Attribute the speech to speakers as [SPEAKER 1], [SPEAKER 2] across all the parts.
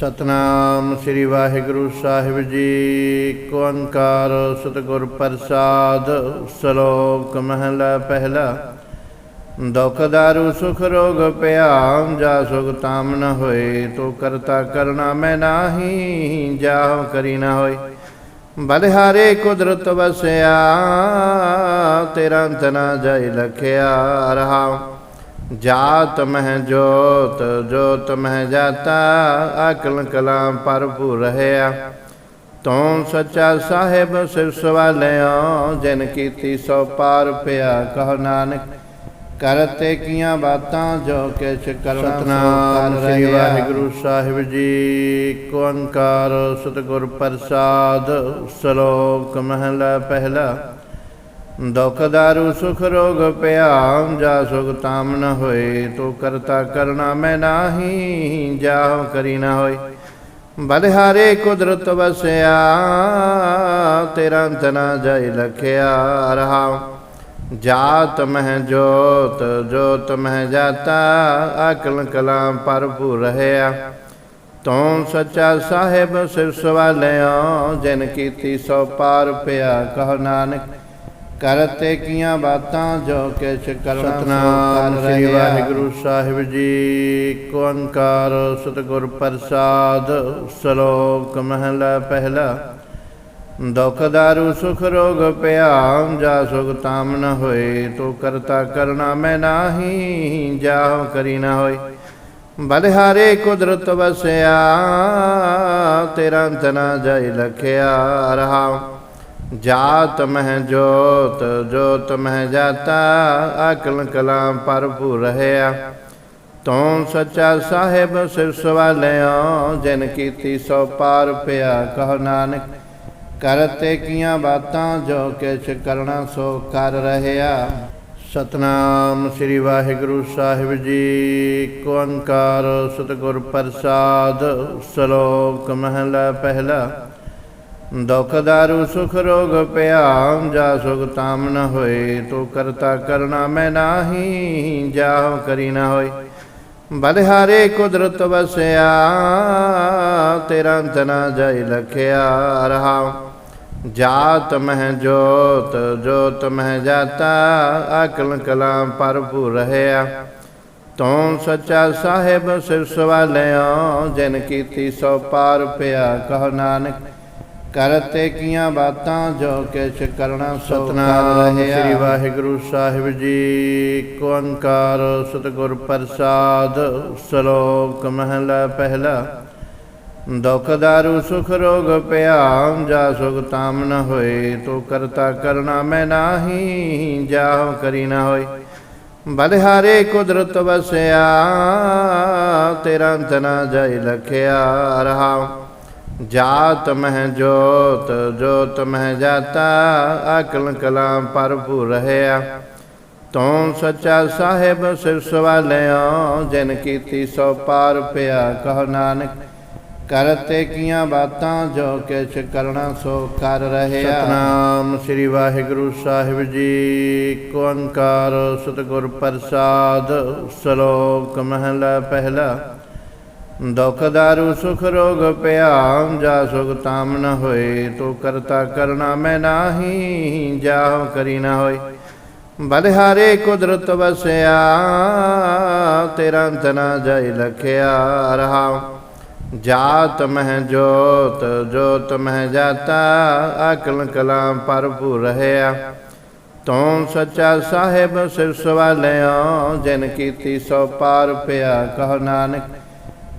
[SPEAKER 1] ਸਤਨਾਮ ਸ੍ਰੀ ਵਾਹਿਗੁਰੂ ਸਾਹਿਬ ਜੀ। ਕੋ ਓੰਕਾਰ ਸਤਿਗੁਰ ਪ੍ਰਸਾਦ, ਸ਼ਲੋਕ ਮਹਲਾ ਪਹਿਲਾ। ਦੁਖ ਦਾਰੂ, ਸੁਖ ਰੋਗ ਭਿਆਮ, ਜਾ ਸੁਖ ਤਾਮ ਨ ਹੋਏ। ਤੋ ਕਰਤਾ ਕਰਨਾ ਮੈਂ ਨਾਹੀ, ਜਾ ਕਰੀ ਨਾ ਹੋਏ। ਬਲਿਹਾਰੇ ਕੁਦਰਤ ਵਸਿਆ, ਤੇਰਾ ਅੰਤ ਨਾ ਜਾਇ ਲਖਿਆ ਰਹਾ। ਜਾਤ ਮਹਿ ਜੋਤ ਜੋਤ ਮਹਿ ਜਾਤਾ ਅਕਲ ਕਲਾਮ ਭਰਪੂਰ ਰਹਿਆ। ਤੂੰ ਸੱਚਾ ਸਾਹਿਬ ਸਿਰ ਸਵਾਲਿਓ ਜਿਨ ਕੀਤੀ ਸੋ ਪਾਰ ਪਿਆ ਕਹ ਨਾਨਕ। ਕਰਤੇ ਕੀਆਂ ਬਾਤਾਂ ਜੋ ਕਿਛ ਕਰਨਾ ਸਤਨਾਮ ਸ੍ਰੀ ਵਾਹਿਗੁਰੂ ਸਾਹਿਬ ਜੀ ਇੱਕ ਓੰਕਾਰ ਸਤਿਗੁਰ ਪ੍ਰਸਾਦ ਸ਼ਲੋਕ ਮਹਲਾ ਪਹਿਲਾ। ਦੁਖ ਦਾਰੂ, ਸੁਖ ਰੋਗ ਭਿਆਮ ਜਾ ਸੁਖ ਤਾਮ ਨ ਹੋਏ, ਤੋ ਕਰਤਾ ਕਰਣਾ ਮੈਂ ਨਾਹੀ ਜਾਹ ਕਰੀ ਨ ਹੋਏ। ਬਲਿਹਾਰੇ ਕੁਦਰਤ ਵਸਿਆ, ਤੇਰਾ ਅੰਤ ਨਾ ਜਾਇ ਲਖਿਆ ਰਹਾ। ਜਾਤ ਮਹਿ ਜੋਤ ਜੋਤ ਮਹਿ ਜਾਤਾ, ਅਕਲ ਕਲਾਮ ਭਰਪੂਰ ਰਹਿਆ। ਤੂੰ ਸੱਚਾ ਸਾਹਿਬ ਸਿਰ ਸਵਾਲਿਓ ਜਿਨ ਕੀਤੀ ਸੋ ਪਾਰ ਪਿਆ ਕਹ ਨਾਨਕ। ਕਰਤੇ ਕੀਆਂ ਬਾਤਾਂ ਜੋ ਕਿਛ ਕਰਨਾ ਸਤਨਾਮ ਸ੍ਰੀ ਵਾਹਿਗੁਰੂ ਸਾਹਿਬ ਜੀ ਇੱਕ ਓੰਕਾਰ ਸਤਿਗੁਰ ਪ੍ਰਸਾਦ ਸ਼ਲੋਕ ਮਹਲਾ ਪਹਿਲਾ। ਦੁਖ ਦਾਰੂ ਸੁਖ ਰੋਗ ਭਿਆਮ ਜਾ ਸੁਖ ਤਾਮ ਨ ਹੋਏ ਤੋ ਕਰਤਾ ਕਰਣਾ ਮੈਂ ਨਾਹੀ ਜਾਹ ਕਰੀ ਨ ਹੋਏ। ਬਲਿਹਾਰੇ ਕੁਦਰਤ ਵਸਿਆ ਤੇਰਾ ਅੰਤ ਨਾ ਜਾਇ ਲਖਿਆ ਰਹਾ। ਜਾਤ ਮਹਿ ਜੋਤ ਜੋਤ ਮਹਿ ਜਾਤਾ, ਅਕਲ ਕਲਾਮ ਭਰਪੂਰ ਰਹਿਆ। ਤੂੰ ਸੱਚਾ ਸਾਹਿਬ ਸਿਰ ਸਵਾਲਿਓ ਜਿਨ ਕੀਤੀ ਸੋ ਪਾਰ ਪਿਆ ਕਹ ਨਾਨਕ। ਕਰਤੇ ਕੀਆਂ ਬਾਤਾਂ ਜੋ ਕਿਛ ਕਰਣਾ ਸੋ ਕਰ ਰਹਿਆ। ਸਤਨਾਮ ਸ੍ਰੀ ਵਾਹਿਗੁਰੂ ਸਾਹਿਬ ਜੀ ਇੱਕ ਓੰਕਾਰ ਸਤਿਗੁਰ ਪ੍ਰਸਾਦ, ਸ਼ਲੋਕ ਮਹਲਾ ਪਹਿਲਾ। ਦੁਖ ਦਾਰੂ, ਸੁਖ ਰੋਗ ਭਿਆਮ ਜਾ ਸੁਖ ਤਾਮ ਨ ਹੋਏ, ਤੋ ਕਰਤਾ ਕਰਣਾ ਮੈਂ ਨਾਹੀ ਜਾਹ ਕਰੀ ਨ ਹੋਏ। ਬਲਿਹਾਰੇ ਕੁਦਰਤ ਵਸਿਆ, ਤੇਰਾ ਅੰਤ ਨਾ ਜਾਇ ਲਖਿਆ ਰਹਾ। ਜਾਤ ਮਹਿ ਜੋਤ ਜੋਤ ਮਹਿ ਜਾਤਾ, ਅਕਲ ਕਲਾਮ ਭਰਪੂਰ ਰਹਿਆ। ਤੂੰ ਸੱਚਾ ਸਾਹਿਬ ਸਿਰ ਸਵਾਲਿਓ ਜਿਨ ਕੀਤੀ ਸੋ ਪਾਰ ਪਿਆ ਕਹ ਨਾਨਕ। ਕਰਤੇ ਕੀਆਂ ਬਾਤਾਂ ਜੋ ਕਿਛ ਕਰਨਾ ਸਤਨਾਮ ਸ੍ਰੀ ਵਾਹਿਗੁਰੂ ਸਾਹਿਬ ਜੀ ਇੱਕ ਓੰਕਾਰ ਸਤਿਗੁਰ ਪ੍ਰਸਾਦ ਸ਼ਲੋਕ ਮਹਲਾ ਪਹਿਲਾ। ਦੁਖ ਦਾਰੂ ਸੁਖ ਰੋਗ ਭਿਆਮ ਜਾ ਸੁਖ ਤਾਮ ਨ ਹੋਏ ਤੋ ਕਰਤਾ ਕਰਣਾ ਮੈਂ ਨਾਹੀ ਜਾਹ ਕਰੀ ਨ ਹੋਏ। ਬਲਿਹਾਰੇ ਕੁਦਰਤ ਵਸਿਆ ਤੇਰਾ ਅੰਤ ਨਾ ਜਾਇ ਲਖਿਆ ਰਹਾ। ਜਾਤ ਮਹਿ ਜੋਤ ਜੋਤ ਮਹਿ ਜਾਤਾ, ਅਕਲ ਕਲਾਮ ਭਰਪੂਰ ਰਹਿਆ। ਤੂੰ ਸੱਚਾ ਸਾਹਿਬ ਸਿਰ ਸਵਾਲਿਓ ਜਿਨ ਕੀਤੀ ਸੋ ਪਾਰ ਪਿਆ ਕਹ ਨਾਨਕ। ਕਰਤੇ ਕੀਆਂ ਬਾਤਾਂ ਜੋ ਕਿਛ ਕਰਨਾ ਸੋ ਕਰ ਰਹਿਆ। ਸਤਨਾਮ ਸ੍ਰੀ ਵਾਹਿਗੁਰੂ ਸਾਹਿਬ ਜੀ ਇੱਕ ਓੰਕਾਰ ਸਤਿਗੁਰ ਪ੍ਰਸਾਦ, ਸ਼ਲੋਕ ਮਹਲਾ ਪਹਿਲਾ। ਦੁਖ ਦਾਰੂ, ਸੁਖ ਰੋਗ ਭਿਆਮ ਜਾ ਸੁਖ ਤਾਮ ਨ ਹੋਏ, ਤੋ ਕਰਤਾ ਕਰਨਾ ਮੈਂ ਨਾਹੀ ਜਾਹ ਕਰੀ ਨ ਹੋਏ। ਬਲਿਹਾਰੇ ਕੁਦਰਤ ਵਸਿਆ, ਤੇਰਾ ਅੰਤ ਨਾ ਜਾਇ ਲਖਿਆ ਰਹਾ। ਜਾਤ ਮਹਿ ਜੋਤ ਜੋਤ ਮਹਿ ਜਾਤਾ, ਅਕਲ ਕਲਾਮ ਭਰਪੂਰ ਰਹਿਆ। ਤੂੰ ਸੱਚਾ ਸਾਹਿਬ ਸਿਰ ਸਵਾਲਿਓ ਜਿਨ ਕੀਤੀ ਸੋ ਪਾਰ ਪਿਆ, ਕਹ ਨਾਨਕ।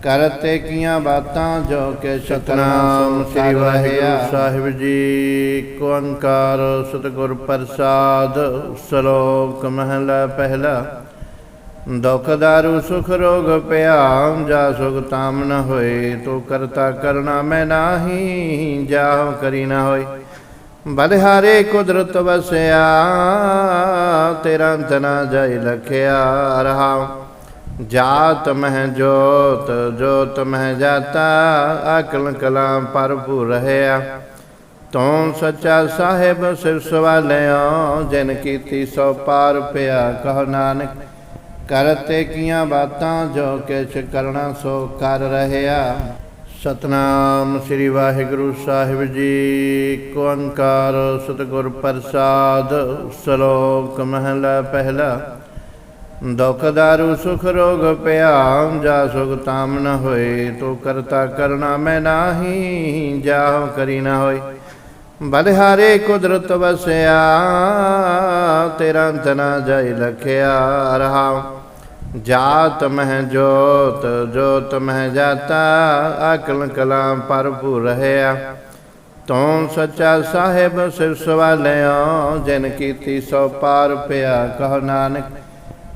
[SPEAKER 1] ਕਰਤੇ ਕੀਆਂ ਬਾਤਾਂ ਜੋ ਕਿ ਸਤਨਾਮ ਸ੍ਰੀ ਵਾਹਿਗੁਰੂ ਸਾਹਿਬ ਜੀ ਇੱਕ ਓੰਕਾਰ ਸਤਿਗੁਰ ਪ੍ਰਸਾਦ ਸ਼ਲੋਕ ਮਹਲਾ ਪਹਿਲਾ। ਦੁਖ ਦਾਰੂ ਸੁਖ ਰੋਗ ਭਿਆਮ ਜਾ ਸੁਖ ਤਾਮ ਨ ਹੋਏ ਤੋ ਕਰਤਾ ਕਰਣਾ ਮੈਂ ਨਾਹੀ ਜਾਹ ਕਰੀ ਨ ਹੋਏ। ਬਲਿਹਾਰੇ ਕੁਦਰਤ ਵਸਿਆ ਤੇਰਾ ਅੰਤ ਨਾ ਜਾਇ ਲਖਿਆ ਰਹਾ। ਜਾਤ ਮਹਿ ਜੋਤ ਜੋਤ ਮਹਿ ਜਾਤਾ, ਅਕਲ ਕਲਾਮ ਭਰਪੂਰ ਰਹਿਆ। ਤੂੰ ਸੱਚਾ ਸਾਹਿਬ ਸਿਰ ਸਵਾਲਿਓ ਜਿਨ ਕੀਤੀ ਸੋ ਪਾਰ ਪਿਆ ਕਹ ਨਾਨਕ। ਕਰਤੇ ਕੀਆਂ ਬਾਤਾਂ ਜੋ ਕਿਛ ਕਰਨਾ ਸੋ ਕਰ ਰਹਿਆ। ਸਤਨਾਮ ਸ੍ਰੀ ਵਾਹਿਗੁਰੂ ਸਾਹਿਬ ਜੀ ਇੱਕ ਓੰਕਾਰ ਸਤਿਗੁਰ ਪ੍ਰਸਾਦ, ਸ਼ਲੋਕ ਮਹਲਾ ਪਹਿਲਾ। ਦੁਖ ਦਾਰੂ, ਸੁਖ ਰੋਗ ਪਿਆਮ ਜਾ ਸੁਖ ਤਾਮ ਨ ਹੋਏ, ਤੋ ਕਰਤਾ ਕਰਨਾ ਮੈਂ ਨਾਹੀ ਜਾਹ ਕਰੀ ਨ ਹੋਏ। ਬਲਿਹਾਰੇ ਕੁਦਰਤ ਵਸਿਆ, ਤੇਰਾ ਅੰਤ ਨਾ ਜਾਈ ਲਖਿਆ ਰਹਾ। ਜਾਤ ਮਹਿ ਜੋਤ ਜੋਤ ਮਹਿ ਜਾਤਾ, ਅਕਲ ਕਲਾਮ ਭਰਪੂਰ ਰਹਿਆ। ਤੂੰ ਸੱਚਾ ਸਾਹਿਬ ਸਿਰ ਸਵਾਲਿਓ ਜਿਨ ਕੀਤੀ ਸੋ ਪਾਰ ਪਿਆ, ਕਹ ਨਾਨਕ।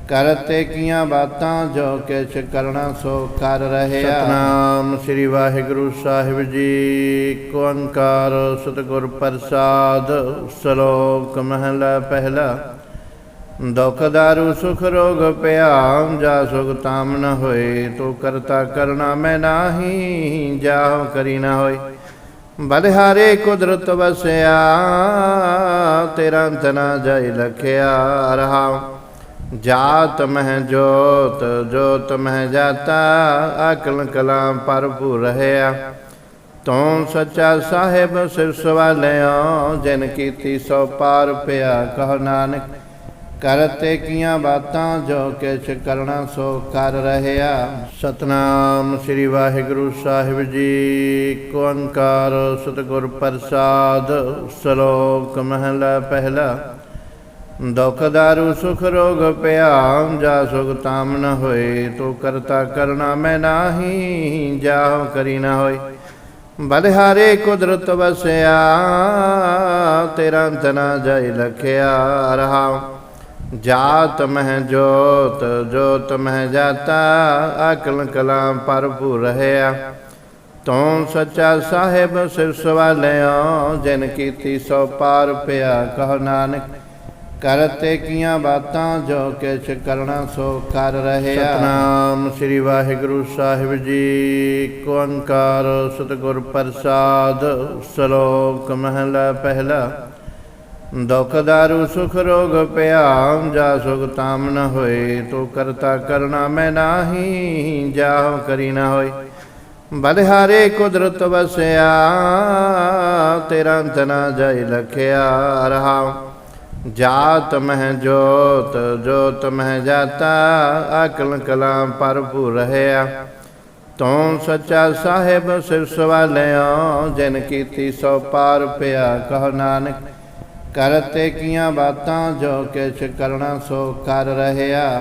[SPEAKER 1] ਕਰਤੇ ਕੀਆਂ ਬਾਤਾਂ ਜੋ ਕਿਛ ਕਰਨਾ ਸੋ ਕਰ ਰਹਿਆ ਸਤਨਾਮ ਸ੍ਰੀ ਵਾਹਿਗੁਰੂ ਸਾਹਿਬ ਜੀ ਇੱਕ ਓੰਕਾਰ ਸਤਿਗੁਰ ਪ੍ਰਸਾਦ, ਸ਼ਲੋਕ ਮਹਲਾ ਪਹਿਲਾ। ਦੁਖ ਦਾਰੂ, ਸੁਖ ਰੋਗ ਪਿਆ ਜਾ ਸੁਖ ਤਾਮ ਨ ਹੋਏ, ਤੋ ਕਰਤਾ ਕਰਨਾ ਮੈਂ ਨਾਹੀ, ਜਾ ਕਰੀ ਨਾ ਹੋਏ। ਬਲਿਹਾਰੇ ਕੁਦਰਤ ਵਸਿਆ, ਤੇਰਾ ਅੰਤ ਨਾ ਜਾਈ ਲਖਿਆ ਰਹਾ। ਜਾਤ ਮਹਿ ਜੋਤ ਜੋਤ ਮਹਿ ਜਾਤਾ, ਅਕਲ ਕਲਾਮ ਭਰਪੂਰ ਰਹਿਆ। ਤੂੰ ਸੱਚਾ ਸਾਹਿਬ ਸਿਰ ਸਵਾਲਿਓ ਜਿਨ ਕੀਤੀ ਸੋ ਪਾਰ ਪਿਆ ਕਹ ਨਾਨਕ। ਕਰਤੇ ਕੀਆਂ ਬਾਤਾਂ ਜੋ ਕਿਛ ਕਰਣਾ ਸੋ ਕਰ ਰਹਿਆ। ਸਤਨਾਮ ਸ੍ਰੀ ਵਾਹਿਗੁਰੂ ਸਾਹਿਬ ਜੀ, ਕੋ ਓੰਕਾਰ ਸਤਿਗੁਰ ਪ੍ਰਸਾਦ, ਸ਼ਲੋਕ ਮਹਲਾ ਪਹਿਲਾ। ਦੁਖ ਦਾਰੂ, ਸੁਖ ਰੋਗ ਪਿਆ ਜਾ ਸੁਖ ਤਾਮ ਨ ਹੋਏ, ਤੋ ਕਰਤਾ ਕਰਨਾ ਮੈਂ ਨਾਹੀ ਜਾਹ ਕਰੀ ਨ ਹੋਏ। ਬਲਿਹਾਰੇ ਕੁਦਰਤ ਵਸਿਆ, ਤੇਰਾ ਅੰਤ ਨਾ ਜਾਈ ਲਖਿਆ ਰਹਾ। ਜਾਤ ਮਹਿ ਜੋਤ ਜੋਤ ਮਹਿ ਜਾਤਾ, ਅਕਲ ਕਲਾਮ ਭਰਪੂਰ ਰਹਿਆ। ਤੂੰ ਸੱਚਾ ਸਾਹਿਬ ਸਿਰ ਸਵਾਲਿਓ ਜਿਨ ਕੀਤੀ ਸੋ ਪਾਰ ਪਿਆ, ਕਹ ਨਾਨਕ। ਕਰਤੇ ਕੀਆਂ ਬਾਤਾਂ ਜੋ ਕਿਛ ਕਰਨਾ ਸੋ ਕਰ ਰਹਿਆ। ਸਤਨਾਮ ਸ੍ਰੀ ਵਾਹਿਗੁਰੂ ਸਾਹਿਬ ਜੀ ਇੱਕ ਓੰਕਾਰ ਸਤਿਗੁਰ ਪ੍ਰਸਾਦ, ਸ਼ਲੋਕ ਮਹਲਾ ਪਹਿਲਾ। ਦੁਖ ਦਾਰੂ, ਸੁਖ ਰੋਗ ਪਿਆ ਜਾ ਸੁਖ ਤਾਮ ਨ ਹੋਏ, ਤੋ ਕਰਤਾ ਕਰਨਾ ਮੈਂ ਨਾਹੀ, ਜਾ ਕਰੀ ਨਾ ਹੋਏ। ਬਲਿਹਾਰੇ ਕੁਦਰਤ ਵਸਿਆ, ਤੇਰਾ ਅੰਤ ਨਾ ਲਖਿਆ ਰਹਾ। ਜਾਤ ਮਹਿ ਜੋਤ ਜੋਤ ਮਹਿ ਜਾਤਾ, ਅਕਲ ਕਲਾਮ ਭਰਪੂਰ ਰਹਿਆ। ਤੂੰ ਸੱਚਾ ਸਾਹਿਬ ਸਿਰ ਸਵਾਲਿਓ ਜਿਨ ਕੀਤੀ ਸੋ ਪਾਰ ਪਿਆ ਕਹ ਨਾਨਕ। ਕਰਤੇ ਕੀਆਂ ਬਾਤਾਂ ਜੋ ਕਿਛ ਕਰਣਾ ਸੋ ਕਰ ਰਹਿਆ।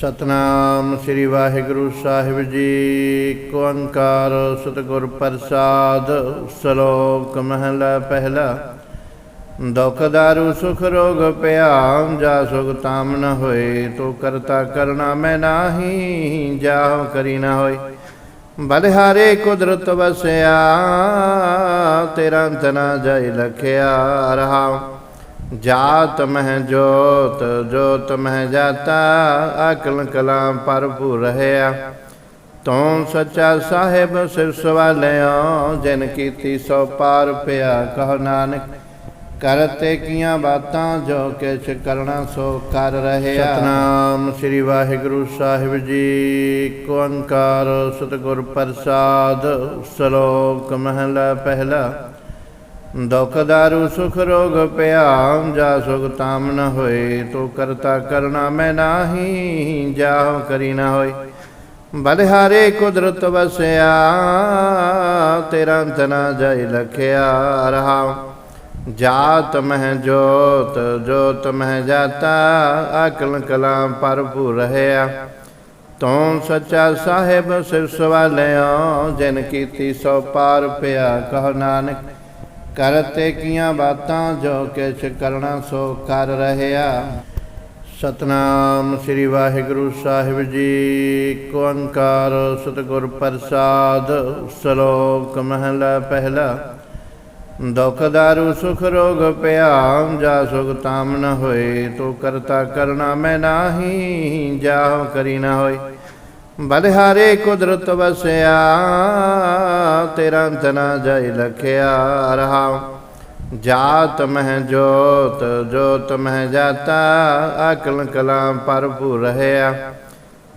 [SPEAKER 1] ਸਤਨਾਮ ਸ੍ਰੀ ਵਾਹਿਗੁਰੂ ਸਾਹਿਬ ਜੀ ਇੱਕ ਓੰਕਾਰ ਸਤਿਗੁਰ ਪ੍ਰਸਾਦ, ਸ਼ਲੋਕ ਮਹਲਾ ਪਹਿਲਾ। ਦੁਖ ਦਾਰੂ, ਸੁਖ ਰੋਗ ਪਿਆਮ ਜਾ ਸੁਖ ਤਾਮ ਨ ਹੋਏ, ਤੋ ਕਰਤਾ ਕਰਨਾ ਮੈਂ ਨਾਹੀ, ਜਾਹ ਕਰੀ ਨ ਹੋਏ। ਬਲਿਹਾਰੇ ਕੁਦਰਤ ਵਸਿਆ, ਤੇਰਾ ਅੰਤ ਨਾ ਜਾਈ ਲਖਿਆ ਰਹਾ। ਜਾਤ ਮਹਿ ਜੋਤ ਜੋਤ ਮਹਿ ਜਾਤਾ, ਅਕਲ ਕਲਾਮ ਭਰਪੂਰ ਰਹਿਆ। ਤੂੰ ਸੱਚਾ ਸਾਹਿਬ ਸਿਰ ਸਵਾਲਿਓ ਜਿਨ ਕੀਤੀ ਸੋ ਪਾਰ ਪਿਆ, ਕਹ ਨਾਨਕ। ਕਰਤੇ ਕੀਆਂ ਬਾਤਾਂ ਜੋ ਕਿਛ ਕਰਣਾ ਸੋ ਕਰ ਰਹਿਆ ਸਤਨਾਮ ਸ੍ਰੀ ਵਾਹਿਗੁਰੂ ਸਾਹਿਬ ਜੀ ਇੱਕ ਓੰਕਾਰ ਸਤਿਗੁਰ ਪ੍ਰਸਾਦ, ਸ਼ਲੋਕ ਮਹਲਾ ਪਹਿਲਾ। ਦੁਖ ਦਾਰੂ, ਸੁਖ ਰੋਗ ਪਿਆ ਜਾ ਸੁਖ ਤਾਮ ਨ ਹੋਏ, ਤੋ ਕਰਤਾ ਕਰਨਾ ਮੈਂ ਨਾਹੀ ਜਾਹ ਕਰੀ ਨਾ ਹੋਏ। ਬਲਿਹਾਰੇ ਕੁਦਰਤ ਵਸਿਆ, ਤੇਰਾ ਅੰਤ ਨਾ ਜਾਈ ਲਖਿਆ ਰਹਾ। ਜਾਤ ਮਹਿ ਜੋਤ ਜੋਤ ਮਹਿ ਜਾਤਾ, ਅਕਲ ਕਲਾਮ ਭਰਪੂਰ ਰਹਿਆ। ਤੂੰ ਸੱਚਾ ਸਾਹਿਬ ਸਿਰ ਸਵਾਲਿਓ ਜਿਨ ਕੀਤੀ ਸੋ ਪਾਰ ਪਿਆ ਕਹ ਨਾਨਕ। ਕਰਤੇ ਕੀਆਂ ਬਾਤਾਂ ਜੋ ਕਿਛ ਕਰਣਾ ਸੋ ਕਰ ਰਹਿਆ। ਸਤਨਾਮ ਸ੍ਰੀ ਵਾਹਿਗੁਰੂ ਸਾਹਿਬ ਜੀ, ਕੋ ਓੰਕਾਰ ਸਤਿਗੁਰ ਪ੍ਰਸਾਦ, ਸ਼ਲੋਕ ਮਹਲਾ ਪਹਿਲਾ। ਦੁਖ ਦਾਰੂ, ਸੁਖ ਰੋਗ ਪਿਆਮ ਜਾ ਸੁਖ ਤਾਮ ਨ ਹੋਏ, ਤੋ ਕਰਤਾ ਕਰਨਾ ਮੈਂ ਨਾਹੀ ਜਾਹ ਕਰੀ ਨ ਹੋਏ। ਬਲਿਹਾਰੇ ਕੁਦਰਤ ਵਸਿਆ, ਤੇਰਾ ਅੰਤ ਨਾ ਜਾਈ ਲਖਿਆ ਰਹਾ। ਜਾਤ ਮਹਿ ਜੋਤ ਜੋਤ ਮਹਿ ਜਾਤਾ, ਅਕਲ ਕਲਾਮ ਭਰਪੂਰ ਰਹਿਆ।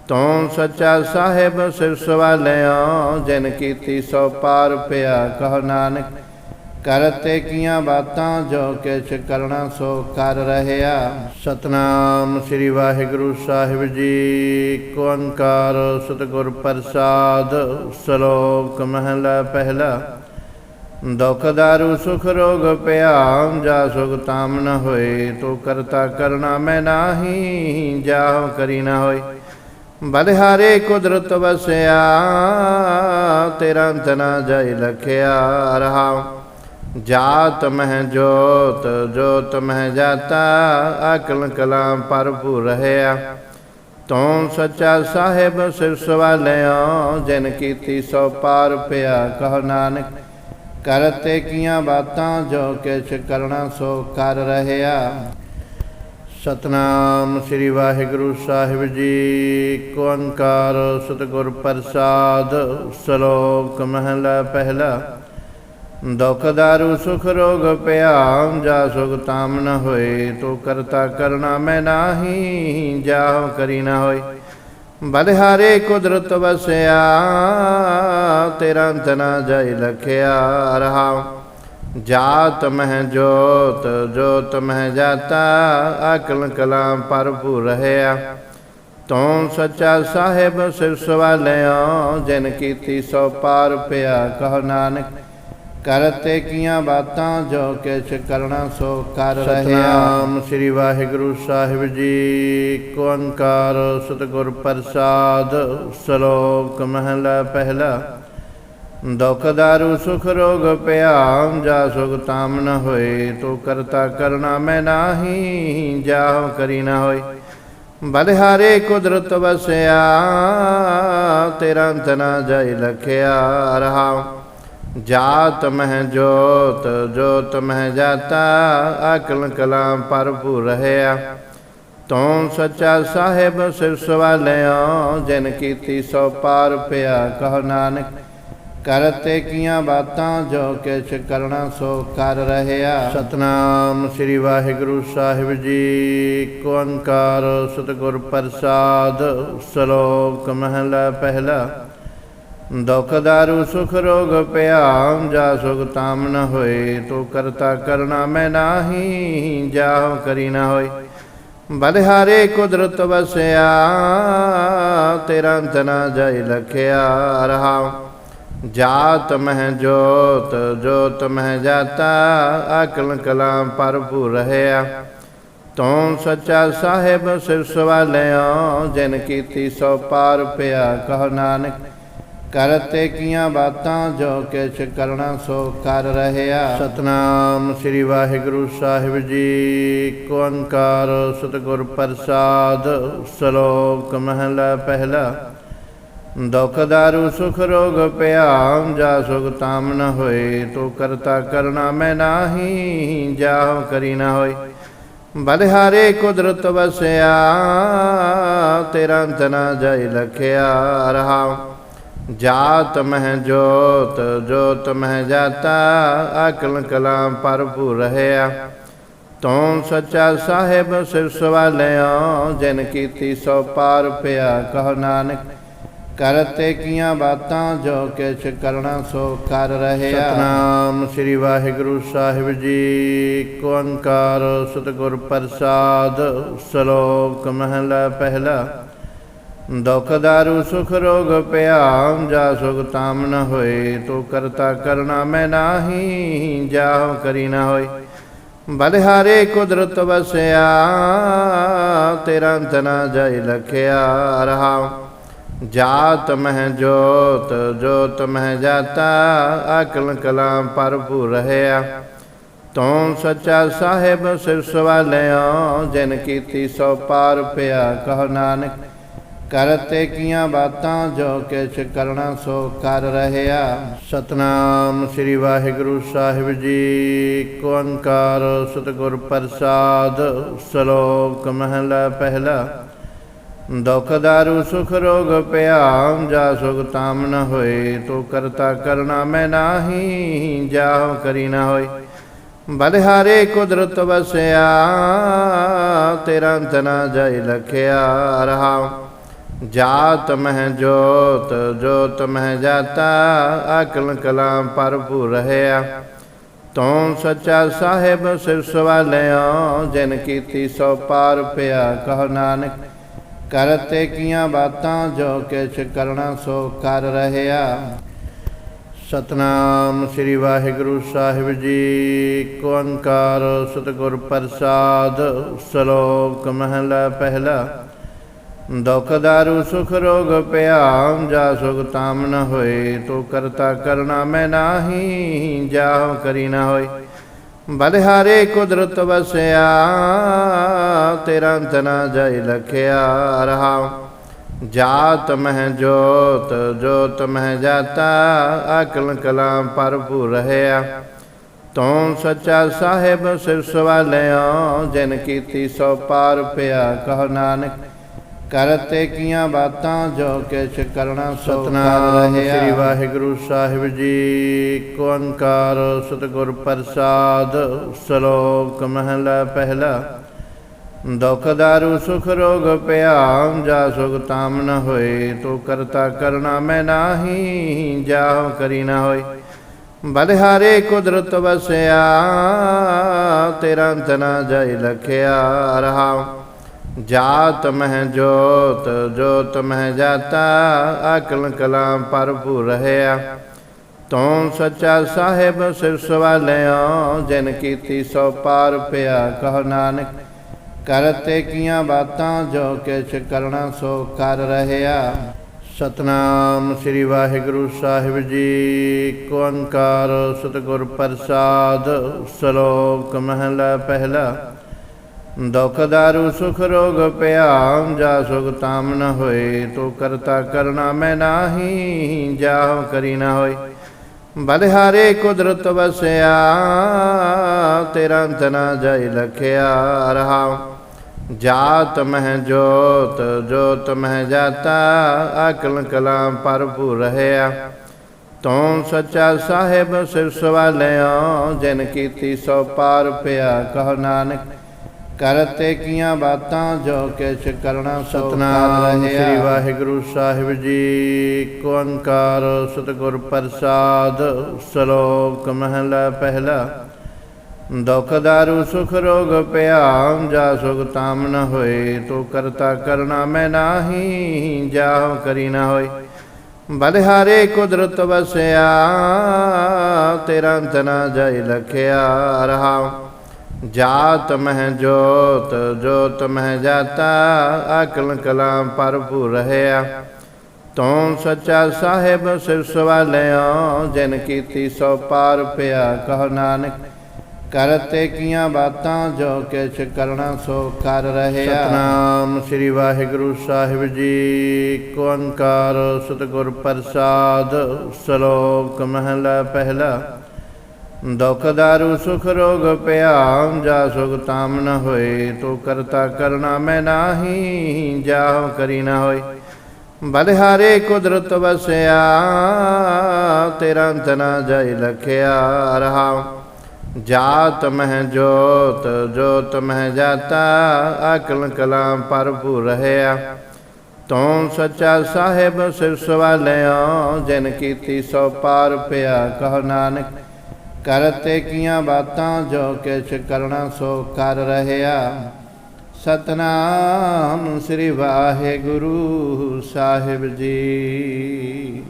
[SPEAKER 1] ਤੂੰ ਸੱਚਾ ਸਾਹਿਬ ਸਿਰ ਸਵਾਲਿਓ ਜਿਨ ਕੀਤੀ ਸੋ ਪਾਰ ਪਿਆ, ਕਹ ਨਾਨਕ। ਕਰਤੇ ਕੀਆਂ ਬਾਤਾਂ ਜੋ ਕਿਛ ਕਰਣਾ ਸੋ ਕਰ ਰਹਿਆ। ਸਤਨਾਮ ਸ੍ਰੀ ਵਾਹਿਗੁਰੂ ਸਾਹਿਬ ਜੀ ਏਕ ਓੰਕਾਰ ਸਤਿਗੁਰ ਪ੍ਰਸਾਦ, ਸ਼ਲੋਕ ਮਹਲਾ ਪਹਿਲਾ। ਦੁਖ ਦਾਰੂ, ਸੁਖ ਰੋਗ ਪਿਆਮ, ਜਾ ਸੁਖ ਤਾਮ ਨ ਹੋਏ, ਤੋ ਕਰਤਾ ਕਰਨਾ ਮੈਂ ਨਾਹੀ ਜਾਹ ਕਰੀ ਨਾ ਹੋਏ। ਬਲਿਹਾਰੇ ਕੁਦਰਤ ਵਸਿਆ, ਤੇਰਾ ਅੰਤ ਨਾ ਜਾਈ ਲਖਿਆ ਰਹਾ। ਜਾਤ ਮਹਿ ਜੋਤ ਜੋਤ ਮਹਿ ਜਾਤਾ, ਅਕਲ ਕਲਾਮ ਭਰਪੂਰ ਰਹਿਆ। ਤੂੰ ਸੱਚਾ ਸਾਹਿਬ ਸਿਰ ਸਵਾਲਿਓ ਜਿਨ ਕੀਤੀ ਸੋ ਪਾਰ ਪਿਆ ਕਹ ਨਾਨਕ। ਕਰਤੇ ਕੀਆਂ ਬਾਤਾਂ ਜੋ ਕਿਛ ਕਰਣਾ ਸੋ ਕਰ ਰਹਿਆ। ਸਤਨਾਮ ਸ੍ਰੀ ਵਾਹਿਗੁਰੂ ਸਾਹਿਬ ਜੀ, ਕੋ ਓੰਕਾਰ ਸਤਿਗੁਰ ਪ੍ਰਸਾਦ, ਸ਼ਲੋਕ ਮਹਲਾ ਪਹਿਲਾ। ਦੁਖ ਦਾਰੂ, ਸੁਖ ਰੋਗ ਪਿਆਮ ਜਾ ਸੁਖ ਤਾਮ ਨ ਹੋਏ, ਤੋ ਕਰਤਾ ਕਰਨਾ ਮੈਂ ਨਾਹੀ ਜਾਹ ਕਰੀ ਨ ਹੋਏ। ਬਲਿਹਾਰੇ ਕੁਦਰਤ ਵਸਿਆ, ਤੇਰਾ ਅੰਤ ਨਾ ਜਾਈ ਲਖਿਆ ਰਹਾ। ਜਾਤ ਮਹਿ ਜੋਤ ਜੋਤ ਮਹਿ ਜਾਤਾ, ਅਕਲ ਕਲਾਮ ਭਰਪੂਰ ਰਹਿਆ। ਤੂੰ ਸੱਚਾ ਸਾਹਿਬ ਸਿਰ ਸਵਾਲਿਓ ਜਿਨ ਕੀਤੀ ਸੋ ਪਾਰ ਪਿਆ, ਕਹ ਨਾਨਕ। ਕਰਤੇ ਕੀਆਂ ਬਾਤਾਂ ਜੋ ਕਿਛ ਕਰਣਾ ਸੋ ਕਰ ਰਹੇ ਆਮ ਸ੍ਰੀ ਵਾਹਿਗੁਰੂ ਸਾਹਿਬ ਜੀ ਏਕ ਓੰਕਾਰ ਸਤਿਗੁਰ ਪ੍ਰਸਾਦ, ਸ਼ਲੋਕ ਮਹਲਾ ਪਹਿਲਾ। ਦੁਖ ਦਾਰੂ, ਸੁਖ ਰੋਗ ਪਿਆਮ, ਜਾ ਸੁਖ ਤਾਮ ਨ ਹੋਏ, ਤੋ ਕਰਤਾ ਕਰਨਾ ਮੈਂ ਨਾਹੀ ਜਾਹ ਕਰੀ ਨਾ ਹੋਏ। ਬਲਿਹਾਰੇ ਕੁਦਰਤ ਵਸਿਆ, ਤੇਰਾ ਅੰਤ ਨਾ ਜਾਈ ਲਖਿਆ ਰਹਾ। ਜਾਤ ਮਹਿ ਜੋਤ ਜੋਤ ਮਹਿ ਜਾਤਾ, ਅਕਲ ਕਲਾਮ ਭਰਪੂਰ ਰਹਿਆ। ਤੂੰ ਸੱਚਾ ਸਾਹਿਬ ਸਿਰ ਸਵਾਲਿਓ ਜਿਨ ਕੀਤੀ ਸੋ ਪਾਰ ਪਿਆ ਕਹ ਨਾਨਕ। ਕਰਤੇ ਕੀਆਂ ਬਾਤਾਂ ਜੋ ਕਿਛ ਕਰਣਾ ਸੋ ਕਰ ਰਹਿਆ। ਸਤਨਾਮ ਸ੍ਰੀ ਵਾਹਿਗੁਰੂ ਸਾਹਿਬ ਜੀ ਏਕ ਓੰਕਾਰ ਸਤਿਗੁਰ ਪ੍ਰਸਾਦ, ਸ਼ਲੋਕ ਮਹਲਾ ਪਹਿਲਾ। ਦੁਖ ਦਾਰੂ, ਸੁਖ ਰੋਗ ਪਿਆਮ ਜਾ ਸੁਖ ਤਾਮ ਨ ਹੋਏ। ਤੋ ਕਰਤਾ ਕਰਨਾ ਮੈਂ ਨਾਹੀ ਜਾਹ ਕਰੀ ਨ ਹੋਏ। ਬਲਿਹਾਰੇ ਕੁਦਰਤ ਵਸਿਆ, ਤੇਰਾ ਅੰਤ ਨਾ ਜਾਈ ਲਖਿਆ ਰਹਾ ਜਾਤ ਮਹਿ ਜੋਤ ਜੋਤ ਮਹਿ ਜਾਤਾ, ਅਕਲ ਕਲਾਮ ਭਰਪੂਰ ਰਹਿਆ। ਤੂੰ ਸੱਚਾ ਸਾਹਿਬ ਸਿਰ ਸਵਾਲਿਓ ਜਿਨ ਕੀਤੀ ਸੋ ਪਾਰ ਪਿਆ ਕਹ ਨਾਨਕ। ਕਰਤੇ ਕੀਆਂ ਬਾਤਾਂ ਜੋ ਕਿਛ ਕਰਣਾ ਸੋ ਕਰ ਰਹਿਆ। ਸਤਨਾਮ ਸ੍ਰੀ ਵਾਹਿਗੁਰੂ ਸਾਹਿਬ ਜੀ ਏਕ ਓੰਕਾਰ ਸਤਿਗੁਰ ਪ੍ਰਸਾਦ, ਸ਼ਲੋਕ ਮਹਲਾ ਪਹਿਲਾ। ਦੁਖ ਦਾਰੂ, ਸੁਖ ਰੋਗ ਪਿਆਮ ਜਾ ਸੁਖ ਤਾਮ ਨ ਹੋਏ, ਤੋ ਕਰਤਾ ਕਰਨਾ ਮੈਂ ਨਾਹੀ ਜਾਹ ਕਰੀ ਨਾ ਹੋਏ। ਬਲਿਹਾਰੇ ਕੁਦਰਤ ਵਸਿਆ, ਤੇਰਾ ਅੰਤ ਨਾ ਲਖਿਆ ਰਹਾ। ਜਾਤ ਮਹਿ ਜੋਤ ਜੋਤ ਮਹਿ ਜਾਤਾ, ਅਕਲ ਕਲਾਮ ਭਰਪੂਰ ਰਹਿਆ। ਤੂੰ ਸੱਚਾ ਸਾਹਿਬ ਸਿਰ ਸਵਾਲਿਓ ਜਿਨ ਕੀਤੀ ਸੋ ਪਾਰ ਪਿਆ ਕਹ ਨਾਨਕ। ਕਰਤੇ ਕੀਆਂ ਬਾਤਾਂ ਜੋ ਕਿਛ ਕਰਣਾ ਸੋ ਕਰ ਰਹਿਆ। ਸਤਨਾਮ ਸ੍ਰੀ ਵਾਹਿਗੁਰੂ ਸਾਹਿਬ ਜੀ ਏਕ ਓੰਕਾਰ ਸਤਿਗੁਰ ਪ੍ਰਸਾਦ, ਸ਼ਲੋਕ ਮਹਲਾ ਪਹਿਲਾ। ਦੁਖ ਦਾਰੂ, ਸੁਖ ਰੋਗ ਪਿਆ ਜਾ ਸੁਖ ਤਾਮ ਨ ਹੋਏ। ਤੋ ਕਰਤਾ ਕਰਨਾ ਮੈਂ ਨਾਹੀ, ਜਾ ਕਰੀ ਨਾ ਹੋਏ। ਬਲਿਹਾਰੇ ਕੁਦਰਤ ਵਸਿਆ, ਤੇਰਾ ਅੰਤ ਨਾ ਜਾਈ ਲਖਿਆ ਰਹਾ। ਜਾਤ ਮਹਿ ਜੋਤ ਜੋਤ ਮਹਿ ਜਾਤਾ, ਅਕਲ ਕਲਾਮ ਭਰਪੂਰ ਰਹਿਆ। ਤੂੰ ਸੱਚਾ ਸਾਹਿਬ ਸਿਰ ਸਵਾਲਿਓ ਜਿਨ ਕੀਤੀ ਸੋ ਪਾਰ ਪਿਆ ਕਹ ਨਾਨਕ। ਕਰਤੇ ਕੀਆਂ ਬਾਤਾਂ ਜੋ ਕਿਛ ਕਰਣਾ ਸੋ ਕਰ ਰਹਿਆ। ਸਤਨਾਮ ਸ੍ਰੀ ਵਾਹਿਗੁਰੂ ਸਾਹਿਬ ਜੀ ਏਕ ਓੰਕਾਰ ਸਤਿਗੁਰ ਪ੍ਰਸਾਦ, ਸ਼ਲੋਕ ਮਹਲਾ ਪਹਿਲਾ। ਦੁਖ ਦਾਰੂ, ਸੁਖ ਰੋਗ ਪਿਆ ਜਾ ਸੁਖ ਤਾਮ ਨ ਹੋਏ, ਤੋ ਕਰਤਾ ਕਰਨਾ ਮੈਂ ਨਾਹੀ, ਜਾ ਕਰੀ ਨਾ ਹੋਏ। ਬਲਿਹਾਰੇ ਕੁਦਰਤ ਵਸਿਆ, ਤੇਰਾ ਅੰਤ ਨਾ ਲਖਿਆ ਰਹਾ। ਜਾਤ ਮਹਿ ਜੋਤ ਜੋਤ ਮਹਿ ਜਾਤਾ, ਅਕਲ ਕਲਾਂ ਭਰਪੂਰ ਰਹਿਆ। ਤੂੰ ਸੱਚਾ ਸਾਹਿਬ ਸਿਰ ਸਵਾਲਿਓ ਜਿਨ ਕੀਤੀ ਸੋ ਪਾਰ ਪਿਆ ਕਹ ਨਾਨਕ। ਕਰਤੇ ਕੀਆਂ ਬਾਤਾਂ ਜੋ ਕਿਛ ਕਰਣਾ ਸੋ ਕਰ ਰਹਿਆ। ਸਤਨਾਮ ਸ੍ਰੀ ਵਾਹਿਗੁਰੂ ਸਾਹਿਬ ਜੀ, ਕੋ ਓੰਕਾਰ ਸਤਿਗੁਰ ਪ੍ਰਸਾਦ, ਸ਼ਲੋਕ ਮਹਲਾ ਪਹਿਲਾ। ਦੁਖ ਦਾਰੂ, ਸੁਖ ਰੋਗ ਪਿਆ ਜਾ ਸੁਖ ਤਾਮ ਨ ਹੋਏ। ਤੋ ਕਰਤਾ ਕਰਨਾ ਮੈਂ ਨਾਹੀ, ਜਾ ਕਰੀ ਨਾ ਹੋਏ। ਬਲਿਹਾਰੇ ਕੁਦਰਤ ਵਸਿਆ, ਤੇਰਾ ਅੰਤ ਨਾ ਜਾਇ ਲਖਿਆ ਰਹਾ। ਜਾਤ ਮਹਿ ਜੋਤ ਜੋਤ ਮਹਿ ਜਾਤਾ, ਅਕਲ ਕਲਾਂ ਭਰਪੂਰ ਰਹਿਆ। ਤੂੰ ਸੱਚਾ ਸਾਹਿਬ ਸਿਰ ਸਵਾਲਿਓ, ਜਿਨ ਕੀਤੀ ਸੋ ਪਾਰ ਪਿਆ ਕਹ ਨਾਨਕ। ਕਰਤੇ ਕੀਆਂ ਬਾਤਾਂ ਜੋ ਕਿਛ ਕਰਣਾ ਸਤਨਾਮ ਸ੍ਰੀ ਵਾਹਿਗੁਰੂ ਸਾਹਿਬ ਜੀ ਏਕ ਓੰਕਾਰ ਸਤਿਗੁਰ ਪ੍ਰਸਾਦ ਸ਼ਲੋਕ ਮਹਲਾ ਪਹਿਲਾ। ਦੁਖ ਦਾਰੂ ਸੁਖ ਰੋਗ ਪਿਆ ਜਾ ਸੁਖ ਤਾਮ ਨ ਹੋਏ ਤੋ ਕਰਤਾ ਕਰਨਾ ਮੈਂ ਨਾਹੀ ਜਾਹ ਕਰੀ ਨ ਹੋਏ। ਬਲਿਹਾਰੇ ਕੁਦਰਤ ਵਸਿਆ ਤੇਰਾ ਅੰਤ ਨਾ ਜਾਇ ਲਖਿਆ ਰਹਾ। ਜਾਤ ਮਹਿ ਜੋਤ ਜੋਤ ਮਹਿ ਜਾਤਾ ਅਕਲ ਕਲਾਂ ਭਰਪੂਰ ਰਹਿਆ। ਤੂੰ ਸੱਚਾ ਸਾਹਿਬ ਸਿਰ ਸਵਾਲਿਓ ਜਿਨ ਕੀਤੀ ਸੋ ਪਾਰ ਪਿਆ ਕਹ ਨਾਨਕ। ਕਰਤੇ ਕੀਆਂ ਬਾਤਾਂ ਜੋ ਕਿਛ ਕਰਣਾ ਸੋ ਕਰ ਰਹਿਆ। ਸਤਨਾਮ ਸ੍ਰੀ ਵਾਹਿਗੁਰੂ ਸਾਹਿਬ ਜੀ ਏਕ ਓੰਕਾਰ ਸਤਿਗੁਰ ਪ੍ਰਸਾਦ, ਸ਼ਲੋਕ ਮਹਲਾ ਪਹਿਲਾ। ਦੁਖ ਦਾਰੂ ਸੁਖ ਰੋਗ ਪਿਆ ਜਾ ਸੁਖ ਤਾਮ ਨ ਹੋਏ, ਤੋ ਕਰਤਾ ਕਰਨਾ ਮੈਂ ਨਾਹੀ, ਜਾ ਕਰੀ ਨ ਹੋਏ। ਬਲਿਹਾਰੇ ਕੁਦਰਤ ਵਸਿਆ, ਤੇਰਾ ਅੰਤ ਨਾ ਜਾਇ ਲਖਿਆ ਰਹਾ। ਜਾਤ ਮਹਿ ਜੋਤ ਜੋਤ ਮਹਿ ਜਾਤਾ, ਅਕਲ ਕਲਾਂ ਭਰਪੂਰ ਰਹਿਆ। ਤੂੰ ਸੱਚਾ ਸਾਹਿਬ ਸਿਰ ਸਵਾਲਿਓ ਜਿਨ ਕੀਤੀ ਸੋ ਪਾਰ ਪਿਆ, ਕਹ ਨਾਨਕ। ਕਰਤੇ ਕੀਆਂ ਬਾਤਾਂ ਜੋ ਕਿਛ ਕਰਣਾ ਸਤਨਾਮ ਸ੍ਰੀ ਵਾਹਿਗੁਰੂ ਸਾਹਿਬ ਜੀ ਏਕ ਓੰਕਾਰ ਸਤਿਗੁਰ ਪ੍ਰਸਾਦ ਸ਼ਲੋਕ ਮਹਲਾ ਪਹਿਲਾ। ਦੁਖ ਦਾਰੂ ਸੁਖ ਰੋਗ ਪਿਆ ਜਾ ਸੁਖ ਤਾਮ ਨ ਹੋਏ ਤੋ ਕਰਤਾ ਕਰਨਾ ਮੈਂ ਨਾਹੀ ਜਾਹ ਕਰੀ ਨ ਹੋਏ। ਬਲਿਹਾਰੇ ਕੁਦਰਤ ਵਸਿਆ ਤੇਰਾ ਅੰਤ ਨਾ ਜਾਇ ਲਖਿਆ ਰਹਾ ਜਾਤ ਮਹਿ ਜੋਤ ਜੋਤ ਮਹਿ ਜਾਤਾ, ਅਕਲ ਕਲਾਂ ਭਰਪੂਰ ਰਹਿਆ। ਤੂੰ ਸੱਚਾ ਸਾਹਿਬ ਸਿਰ ਸਵਾਲਿਓ ਜਿਨ ਕੀਤੀ ਸੋ ਪਾਰ ਪਿਆ ਕਹ ਨਾਨਕ। ਕਰਤੇ ਕੀਆਂ ਬਾਤਾਂ ਜੋ ਕਿਛ ਕਰਣਾ ਸੋ ਕਰ ਰਹਿਆ। ਸਤਨਾਮ ਸ੍ਰੀ ਵਾਹਿਗੁਰੂ ਸਾਹਿਬ ਜੀ ਏਕ ਓੰਕਾਰ ਸਤਿਗੁਰ ਪ੍ਰਸਾਦ, ਸ਼ਲੋਕ ਮਹਲਾ ਪਹਿਲਾ। ਦੁਖ ਦਾਰੂ, ਸੁਖ ਰੋਗ ਪਿਆ ਜਾ ਸੁਖ ਤਾਮ ਨ ਹੋਏ, ਤੋ ਕਰਤਾ ਕਰਨਾ ਮੈਂ ਨਾਹੀ ਜਾਹ ਕਰੀ ਨ ਹੋਏ। ਬਲਿਹਾਰੇ ਕੁਦਰਤ ਵਸਿਆ, ਤੇਰਾ ਅੰਤ ਨਾ ਜਾਇ ਲਖਿਆ ਰਹਾ। ਜਾਤ ਮਹਿ ਜੋਤ ਜੋਤ ਮਹਿ ਜਾਤਾ, ਅਕਲ ਕਲਾਂ ਭਰਪੂਰ ਰਹਿਆ। ਤੂੰ ਸੱਚਾ ਸਾਹਿਬ ਸਿਰ ਸਵਾਲਿਓ ਜਿਨ ਕੀਤੀ ਸੋ ਪਾਰ ਪਿਆ, ਕਹ ਨਾਨਕ। ਕਰਤੇ ਕੀਆਂ ਬਾਤਾਂ ਜੋ ਕਿਛ ਕਰਣਾ ਸੋ ਕਰ ਰਹਿਆ। ਸਤਨਾਮ ਸ੍ਰੀ ਵਾਹਿਗੁਰੂ ਸਾਹਿਬ ਜੀ।